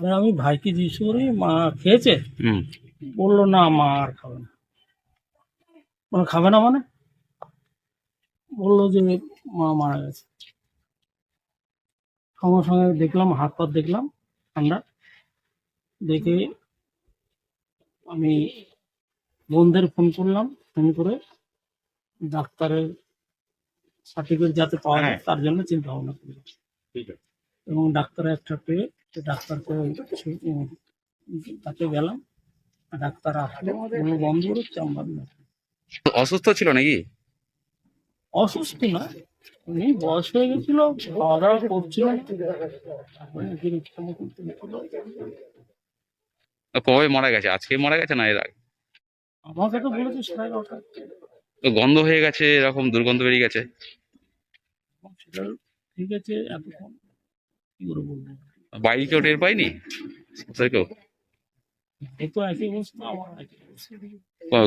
আর আমি ভাইকে জিজ্ঞেস করি মা খেয়েছে? হুম। বলল না মা আর খাবে না। মানে খাবে না মানে? বলল যে মা মারা গেছে। সঙ্গে সঙ্গে দেখলাম হাত পাত দেখলাম ঠান্ডা দেখে আমি বোনদের ফোন করলাম ফোন করে ডাক্তারের সার্টিফিকেট যাতে পাওয়া যায় তার জন্য চিন্তা ভাবনা করলাম। এবং ডাক্তার একটা পেয়ে ডাক্তারকে তাকে গেলাম ডাক্তার আসলো উনি বন্ধ করে চাম্বার অসুস্থ ছিল নাকি? অসুস্থ না উনি বয়স হয়ে গেছিল খাওয়া দাওয়া করছিল। কবে মারা গেছে? আজকে মারা গেছে না এর আগে? আমাকে তো বলেছে সাড়ে তো গন্ধ হয়ে গেছে এরকম দুর্গন্ধ বেরিয়ে গেছে। ঠিক আছে এতক্ষণ কি করে বলব? বাইরে কেউ টের পায়নি? কোথায় কেউ?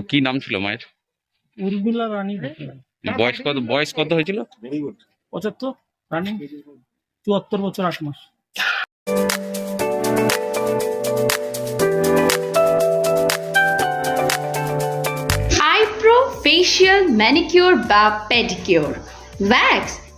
কি নাম ছিল মায়ের? উর্মিলা রানী বয়স কত বয়স কত হয়েছিল? পঁচাত্তর রানিং? চুয়াত্তর বছর আট মাস। আইব্রো ফেশিয়াল ম্যানিকিউর বা pedicure wax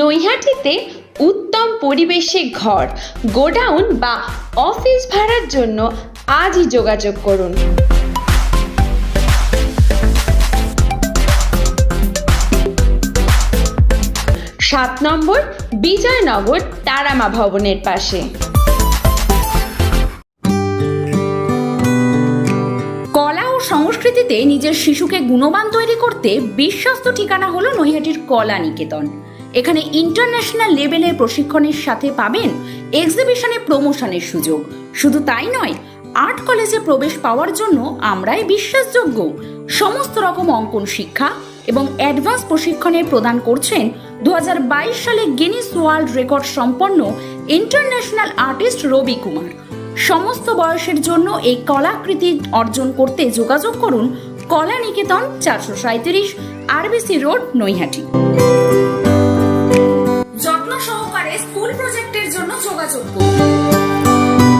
নৈহাটিতে উত্তম পরিবেশে ঘর, গোডাউন বা অফিস ভাড়ার জন্য আজই যোগাযোগ করুন। সাত নম্বর, বিজয়নগর, তারামা ভবনের পাশে। সংস্কৃতিতে নিজের শিশুকে গুণবান তৈরি করতে বিশ্বস্ত ঠিকানা হলো নৈহাটির কলা নিকেতন এখানে ইন্টারন্যাশনাল লেভেলের প্রশিক্ষণের সাথে পাবেন এক্সিবিশনে প্রমোশনের সুযোগ। শুধু তাই নয় আর্ট কলেজে প্রবেশ পাওয়ার জন্য আমরাই বিশ্বাসযোগ্য। সমস্ত রকম অঙ্কন শিক্ষা এবং অ্যাডভান্স প্রশিক্ষণে প্রদান করছেন দু হাজার বাইশ সালে গিনিস ওয়ার্ল্ড রেকর্ড সম্পন্ন ইন্টারন্যাশনাল আর্টিস্ট রবি কুমার। সমস্ত বয়সের জন্য এই কলাকৃতি অর্জন করতে যোগাযোগ করুন কলা নিকেতন চারশো সাঁত্রিশ আরবিসি রোড নৈহাটি।